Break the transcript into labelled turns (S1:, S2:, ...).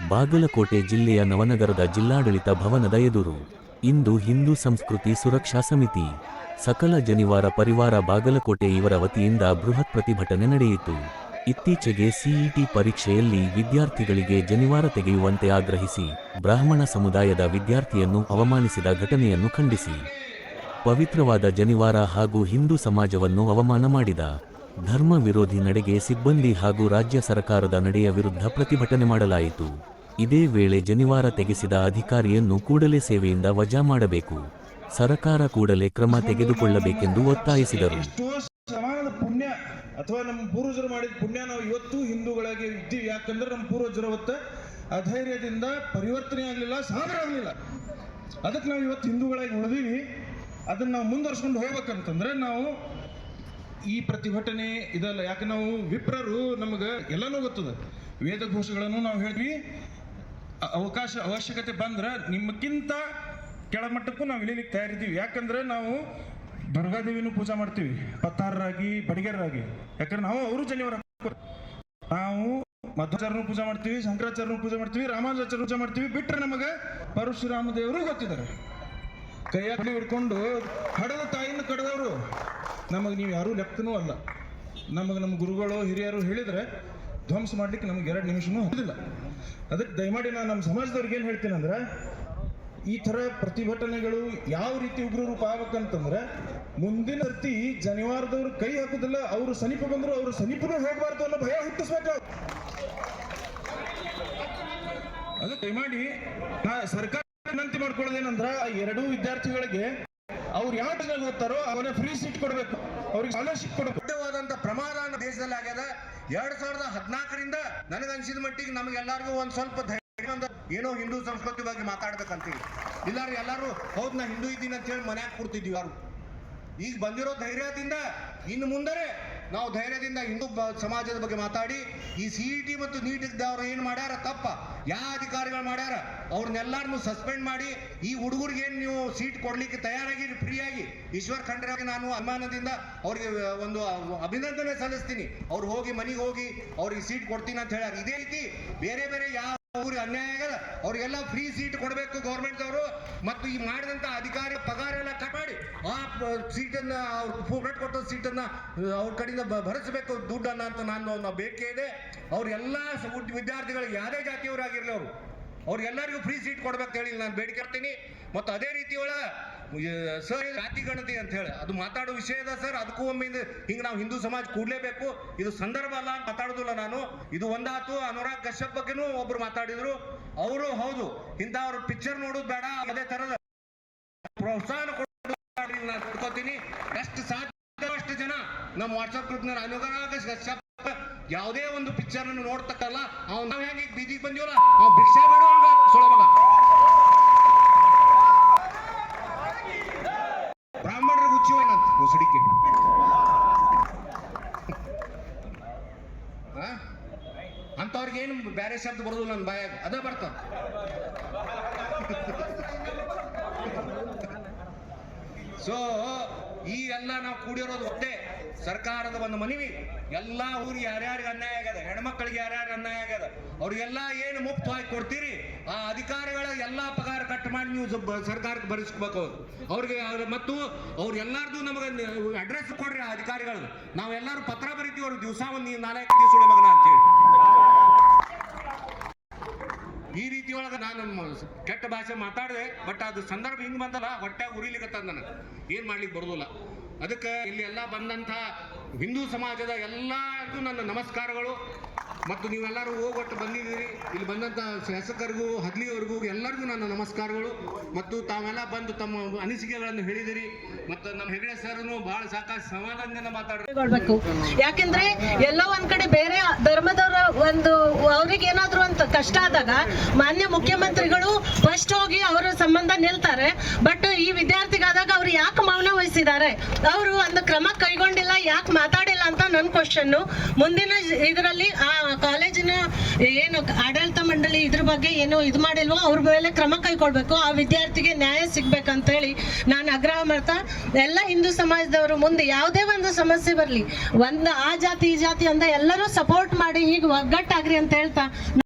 S1: ಬಾಗಲಕೋಟೆ ಜಿಲ್ಲೆಯ ನವನಗರದ ಜಿಲ್ಲಾಡಳಿತ ಭವನದ ಎದುರು ಇಂದು ಹಿಂದೂ ಸಂಸ್ಕೃತಿ ಸುರಕ್ಷಾ ಸಮಿತಿ. ಸಕಲ ಜನಿವಾರ ಪರಿವಾರ ಬಾಗಲಕೋಟೆ ಇವರ ವತಿಯಿಂದ ಬೃಹತ್ ಪ್ರತಿಭಟನೆ ನಡೆಯಿತು. ಇತ್ತೀಚೆಗೆ ಸಿಇಟಿ ಪರೀಕ್ಷೆಯಲ್ಲಿ ವಿದ್ಯಾರ್ಥಿಗಳಿಗೆ ಜನಿವಾರ ತೆಗೆಯುವಂತೆ ಆಗ್ರಹಿಸಿ ಬ್ರಾಹ್ಮಣ ಸಮುದಾಯದ ವಿದ್ಯಾರ್ಥಿಯನ್ನು ಅವಮಾನಿಸಿದ ಘಟನೆಯನ್ನು ಖಂಡಿಸಿ. ಪವಿತ್ರವಾದ ಜನಿವಾರ ಹಾಗೂ ಹಿಂದೂ ಸಮಾಜವನ್ನು ಅವಮಾನ ಮಾಡಿದ ಧರ್ಮ ವಿರೋಧಿ ನಡೆಗೆ ಸಿಬ್ಬಂದಿ ಹಾಗೂ ರಾಜ್ಯ ಸರ್ಕಾರದ ನಡೆಯ ವಿರುದ್ಧ ಪ್ರತಿಭಟನೆ ಮಾಡಲಾಯಿತು. ಇದೇ ವೇಳೆ ಜನಿವಾರ ತೆಗೆಸಿದ ಅಧಿಕಾರಿಯನ್ನು ಕೂಡಲೇ ಸೇವೆಯಿಂದ ವಜಾ ಮಾಡಬೇಕು. ಸರಕಾರ ಕೂಡಲೇ ಕ್ರಮ ತೆಗೆದುಕೊಳ್ಳಬೇಕೆಂದು ಒತ್ತಾಯಿಸಿದರು.
S2: ಪುಣ್ಯ ಅಥವಾ ನಮ್ಮ ಪೂರ್ವಜರು ಮಾಡಿದ ಪುಣ್ಯ ನಾವು ಇವತ್ತು ಹಿಂದೂಗಳಾಗಿ ಇದ್ದೀವಿ. ಯಾಕಂದ್ರೆ ನಮ್ಮ ಪೂರ್ವಜರ ಅವತ್ತ ಅಧೈರ್ಯದಿಂದ ಪರಿವರ್ತನೆ ಆಗಲಿಲ್ಲ ಸಾಧನೆ ಆಗಲಿಲ್ಲ. ಅದಕ್ಕೆ ನಾವು ಇವತ್ತು ಹಿಂದೂಗಳಾಗಿ ಉಳಿದೀವಿ. ಅದನ್ನು ನಾವು ಮುಂದುವರ್ಸ್ಕೊಂಡು ಹೋಗ್ಬೇಕಂತಂದ್ರೆ ನಾವು ಈ ಪ್ರತಿಭಟನೆ ಇದಲ್ಲ. ಯಾಕೆ ನಾವು ವಿಪ್ರರು ನಮಗೆ ಎಲ್ಲನೂ ಗೊತ್ತದ. ವೇದಘೋಷಗಳನ್ನು ನಾವು ಹೇಳಿದ್ವಿ ಅ- ಅವಕಾಶ, ಅವಶ್ಯಕತೆ ಬಂದ್ರೆ ನಿಮ್ಮಕ್ಕಿಂತ ಕೆಳಮಟ್ಟಕ್ಕೂ ನಾವು ಇಳಿಲಿಕ್ಕೆ ತಯಾರಿದ್ದೀವಿ. ಯಾಕಂದ್ರೆ ನಾವು ದುರ್ಗಾದೇವಿನೂ ಪೂಜಾ ಮಾಡ್ತೀವಿ. ಪತ್ತಾರರಾಗಿ ಬಡಿಗೆರರಾಗಿ ಯಾಕಂದ್ರೆ ನಾವು ಅವರು ಜನಿವರ ನಾವು ಮಧ್ವಾಚಾರ್ಯನು ಪೂಜಾ ಮಾಡ್ತೀವಿ ಶಂಕರಾಚಾರ್ಯನು ಪೂಜೆ ಮಾಡ್ತೀವಿ ರಾಮಾನುಜಾಚಾರ್ಯ ಪೂಜಾ ಮಾಡ್ತೀವಿ. ಬಿಟ್ಟರೆ ನಮಗೆ ಪರಶುರಾಮ ದೇವರು ಗೊತ್ತಿದ್ದಾರೆ. ಕೈಯಾಗಲಿ ಕಡೆ ಹಿಡ್ಕೊಂಡು ಹಡದ ತಾಯಿನ ಕಡದವರು ನಮಗೆ ನೀವು ಯಾರೂ ಲೆಕ್ಕನೂ ಅಲ್ಲ. ನಮಗೆ ನಮ್ಮ ಗುರುಗಳು, ಹಿರಿಯರು ಹೇಳಿದರೆ ಧ್ವಂಸ ಮಾಡ್ಲಿಕ್ಕೆ ನಮ್ಗೆ ಎರಡು ನಿಮಿಷನೂ ಹೋದಿಲ್ಲ ಅದಕ್ಕೆ ದಯಮಾಡಿ ನಾನು ನಮ್ಮ ಸಮಾಜದವ್ರಿಗೆ ಏನು ಹೇಳ್ತೀನಿ ಅಂದ್ರೆ, ಈ ಥರ ಪ್ರತಿಭಟನೆಗಳು ಯಾವ ರೀತಿ ಉಗ್ರ ರೂಪ ಆಗ್ಬೇಕಂತಂದ್ರೆ, ಮುಂದಿನ ಸರ್ತಿ ಜನಿವಾರದವ್ರು ಕೈ ಹಾಕೋದಿಲ್ಲ, ಅವರು ಸಮೀಪ ಬಂದರು ಅವರು ಸಮೀಪನೂ ಹೋಗಬಾರ್ದು ಅನ್ನೋ ಭಯ ಹುಟ್ಟಿಸ್ಬೇಕು. ಅದು ದಯಮಾಡಿ ಸರ್ಕಾರ ವಿನಂತಿ ಮಾಡ್ಕೊಳ್ಳೋದೇನಂದ್ರ, ಆ ಎರಡೂ ವಿದ್ಯಾರ್ಥಿಗಳಿಗೆ ಅವ್ರು ಯಾವ ಓದ್ತಾರೋ ಅವನ ಫ್ರೀ ಸೀಟ್ ಕೊಡಬೇಕು. ಅವ್ರಿಗೆ ಸ್ಕಾಲರ್ಶಿಪ್
S3: ಪ್ರಮಾದ ನಮ್ಮ ದೇಶದಲ್ಲಿ ಆಗ್ಯದ. ಎರಡ್ ಸಾವಿರದ ಹದಿನಾಲ್ಕರಿಂದ ನನಗನ್ಸಿದ ಮಟ್ಟಿಗೆ ನಮಗೆಲ್ಲರಿಗೂ ಒಂದ್ ಸ್ವಲ್ಪ ಧೈರ್ಯ ಏನೋ ಹಿಂದೂ ಸಂಸ್ಕೃತಿ ಬಗ್ಗೆ ಮಾತಾಡ್ಬೇಕಂತೀವಿ ಇಲ್ಲಾರು ಎಲ್ಲರೂ ಹೌದ್ ನಾ ಹಿಂದೂ ಇದ್ದೀನಿ ಅಂತ ಹೇಳಿ ಮನ್ಯಾಗ ಕೊಡ್ತಿದ್ವಿ ಯಾರು. ಈಗ ಬಂದಿರೋ ಧೈರ್ಯದಿಂದ ಇನ್ನು ಮುಂದರೆ ನಾವು ಧೈರ್ಯದಿಂದ ಹಿಂದೂ ಸಮಾಜದ ಬಗ್ಗೆ ಮಾತಾಡಿ, ಈ ಸಿ ಟಿ ಮತ್ತು ನೀಟ್ ಅವ್ರು ಏನು ಮಾಡ್ಯಾರ? ತಪ್ಪ. ಯಾವ ಅಧಿಕಾರಿಗಳು ಮಾಡ್ಯಾರ? ಅವ್ರನ್ನೆಲ್ಲರನ್ನು ಸಸ್ಪೆಂಡ್ ಮಾಡಿ, ಈ ಹುಡುಗರಿಗೆ ಏನು ನೀವು ಸೀಟ್ ಕೊಡ್ಲಿಕ್ಕೆ ತಯಾರಾಗಿರಿ, ಫ್ರೀಯಾಗಿ? ಈಶ್ವರ್ ಖಂಡ್ರಾಗಿ ನಾನು ಅಭಿಮಾನದಿಂದ ಅವ್ರಿಗೆ ಒಂದು ಅಭಿನಂದನೆ ಸಲ್ಲಿಸ್ತೀನಿ. ಅವ್ರು ಹೋಗಿ ಮನೆಗೆ ಹೋಗಿ ಅವ್ರಿಗೆ ಸೀಟ್ ಕೊಡ್ತೀನಿ ಅಂತ ಹೇಳ್ಯಾರ. ಇದೇ ರೀತಿ ಬೇರೆ ಬೇರೆ ಯಾವ ಊರಿಗೆ ಅನ್ಯಾಯ ಆಗಲ್ಲ ಅವ್ರಿಗೆಲ್ಲ ಫ್ರೀ ಸೀಟ್ ಕೊಡಬೇಕು ಗೌರ್ಮೆಂಟ್ ಅವರು ಮತ್ತು ಈ ಮಾಡಿದಂತ ಅಧಿಕಾರಿ ಪಗಾರ ಎಲ್ಲ ಕಟ್ ಮಾಡಿ ಆ ಸೀಟನ್ನ ಅವ್ರು ಫೋಕಟ್ ಕೊಟ್ಟ ಸೀಟನ್ನ ಅವ್ರ ಕಡೆಯಿಂದ ಭರಿಸಬೇಕು ದುಡ್ಡನ್ನ ಅಂತ ನಾನು ಬೇಡಿಕೆ ಇದೆ. ಅವರೆಲ್ಲ ವಿದ್ಯಾರ್ಥಿಗಳಿಗೆ ಯಾವುದೇ ಜಾತಿಯವರಾಗಿರ್ಲಿ ಅವರು. ಅವ್ರಿಗೆಲ್ಲರಿಗೂ ಫ್ರೀ ಸೀಟ್ ಕೊಡ್ಬೇಕು ಹೇಳಿ ನಾನು ಬೇಡಿಕೆ ಇರ್ತೀನಿ ಮತ್ತು ಅದೇ ರೀತಿಯೊಳ ಸರ್ ಜಾತಿ ಗಣತಿ ಅಂತ ಹೇಳಿ. ಅದು ಮಾತಾಡೋ ವಿಷಯ ಇದೆ, ಸರ್. ಅದಕ್ಕೂ ಒಮ್ಮೆ ಹಿಂಗೆ ನಾವು ಹಿಂದೂ ಸಮಾಜ ಕೂಡಲೇಬೇಕು. ಇದು ಸಂದರ್ಭ ಅಲ್ಲ ಅಂತ ಮಾತಾಡೋದಿಲ್ಲ ನಾನು. ಇದು ಒಂದಾತು, ಅನುರಾಗ್ ಕಶ್ಯಪ್ ಬಗ್ಗೆನೂ ಒಬ್ರು ಮಾತಾಡಿದ್ರು. ಅವರು ಹೌದು, ಇಂಥವ್ರ ಪಿಕ್ಚರ್ ನೋಡೋದು ಬೇಡ, ಅದೇ ತರದ ಪ್ರೋತ್ಸಾಹ ಕೊಡೋದು ನಾನು ತಿಳ್ಕೊತೀನಿ. ಎಷ್ಟು ಸಾಧ್ಯ, ಅಷ್ಟು ಜನ. ನಮ್ಮ ವಾಟ್ಸಪ್ ಗ್ರೂಪ್ ಅನುರಾಗ್ ಕಶ್ಯಪ್ ಯಾವುದೇ ಒಂದು ಪಿಕ್ಚರ್ ನೋಡ್ತಕ್ಕಲ್ಲ ಅವ್ನು ನಾವು ಹೆಂಗೆ ಬೀದಿಗೆ ಬಂದಿವಲ್ಲ? ಅವ್ನು ಭಿಕ್ಷಾ ಏನು ಬೇರೆ ಶಬ್ದ ಬರೋದಿಲ್ಲ ನನ್ನ ಬಾಯಾಗ ಅದ ಬರ್ತಾವ ಸೊ ಈ ಎಲ್ಲ ನಾವು ಕೂಡಿರೋದು ಒಟ್ಟೆ ಸರ್ಕಾರದ ಒಂದು ಮನವಿ. ಎಲ್ಲಾ ಊರಿಗೆ ಯಾರ್ಯಾರಿಗೆ ಅನ್ಯಾಯ ಆಗ್ಯದ, ಹೆಣ್ಮಕ್ಳಿಗೆ ಯಾರ್ಯಾರು ಅನ್ಯಾಯ ಆಗ್ಯದ, ಅವ್ರಿಗೆಲ್ಲ ಏನು ಮುಕ್ತವಾಗಿ ಕೊಡ್ತೀರಿ, ಆ ಅಧಿಕಾರಿಗಳ ಎಲ್ಲ ಪಗಾರ ಕಟ್ ಮಾಡಿ ನೀವು ಸರ್ಕಾರಕ್ಕೆ ಭರಿಸ್ಬೇಕು. ಅವ್ರಿಗೆ ಅವ್ರ- ಮತ್ತು ಅವ್ರು ಎಲ್ಲಾರ್ದು ನಮಗೆ ಅಡ್ರೆಸ್ ಕೊಡ್ರಿ ಆ ಅಧಿಕಾರಿಗಳು. ನಾವೆಲ್ಲರೂ ಪತ್ರ ಬರಿತೀವಿ ಅವ್ರಿಗೆ ದಿವಸ ಒಂದು ನಾಲ್ಕು ದಿವಸ ಮಗನ ಅಂತೇಳಿ ಈ ರೀತಿ ಒಳಗ ನಾನು ಕೆಟ್ಟ ಭಾಷೆ ಮಾತಾಡಿದೆ ಬಟ್ ಅದು ಸಂದರ್ಭ ಹಿಂಗ್ ಬಂದಲ್ಲ ಹೊಟ್ಟೆ ಉರಿಲಿಕತ್ತದ ನನಗೆ. ಏನ್ ಮಾಡ್ಲಿಕ್ಕೆ ಬರೋದಿಲ್ಲ. ಅದಕ್ಕೆ ಇಲ್ಲಿ ಎಲ್ಲ ಬಂದಂಥ ಹಿಂದೂ ಸಮಾಜದ ಎಲ್ಲರಿಗೂ ನನ್ನ ನಮಸ್ಕಾರಗಳು. ಮತ್ತು ನೀವೆಲ್ಲರೂ ಹೋಗೊಟ್ಟು ಬಂದಿದ್ದೀರಿ. ಇಲ್ಲಿ ಬಂದಂಥ ಶಾಸಕರಿಗೂ ಹದ್ಲಿಯವರಿಗೂ ಎಲ್ಲರಿಗೂ ನನ್ನ ನಮಸ್ಕಾರಗಳು. ಮತ್ತು ತಾವೆಲ್ಲ ಬಂದು ತಮ್ಮ ಅನಿಸಿಕೆಗಳನ್ನು ಹೇಳಿದಿರಿ. ಮತ್ತು ನಮ್ಮ ಹೆಗಡೆ ಸರ್ನು ಬಹಳ ಸಾಕಷ್ಟು ಸಮಾಧಾನದಿಂದ
S4: ಮಾತಾಡಬೇಕು ಯಾಕೆಂದ್ರೆ ಎಲ್ಲ ಒಂದ್ ಕಡೆ ಬೇರೆ ಧರ್ಮದವರ ಒಂದು ಅವ್ರಿಗೆ ಏನಾದ್ರು ಅಂತ ಕಷ್ಟ ಆದಾಗ ಮಾನ್ಯ ಮುಖ್ಯಮಂತ್ರಿಗಳು ಫಸ್ಟ್ ಹೋಗಿ ಅವರ ಸಂಬಂಧ ನಿಲ್ತಾರೆ. ಬಟ್ ಈ ವಿದ್ಯಾರ್ಥಿಗಾದಾಗ ಅವ್ರು ಯಾಕೆ ಮೌನ ವಹಿಸಿದ್ದಾರೆ? ಅವರು ಒಂದು ಕ್ರಮ ಕೈಗೊಂಡಿಲ್ಲ, ಯಾಕೆ ಮಾತಾಡಿಲ್ಲ ನನ್ನ ಕ್ವಶನ್ ಮುಂದಿನ ಇದರಲ್ಲಿ ಆ ಕಾಲೇಜಿನ ಏನು ಆಡಳಿತ ಮಂಡಳಿ ಇದ್ರ ಬಗ್ಗೆ ಏನು ಇದು ಮಾಡಿಲ್ವೋ ಅವ್ರ ಮೇಲೆ ಕ್ರಮ ಕೈಗೊಳ್ಬೇಕು ಆ ವಿದ್ಯಾರ್ಥಿಗೆ ನ್ಯಾಯ ಸಿಗ್ಬೇಕಂತ ಹೇಳಿ ನಾನು ಆಗ್ರಹ ಮಾಡ್ತಾ, ಎಲ್ಲ ಹಿಂದೂ ಸಮಾಜದವರು ಮುಂದೆ ಯಾವುದೇ ಒಂದು ಸಮಸ್ಯೆ ಬರಲಿ, ಒಂದು ಆ ಜಾತಿ ಈ ಜಾತಿ ಅಂತ ಎಲ್ಲರೂ ಸಪೋರ್ಟ್ ಮಾಡಿ, ಹೀಗೆ ಒಗ್ಗಟ್ಟಾಗ್ರಿ ಅಂತ ಹೇಳ್ತಾ.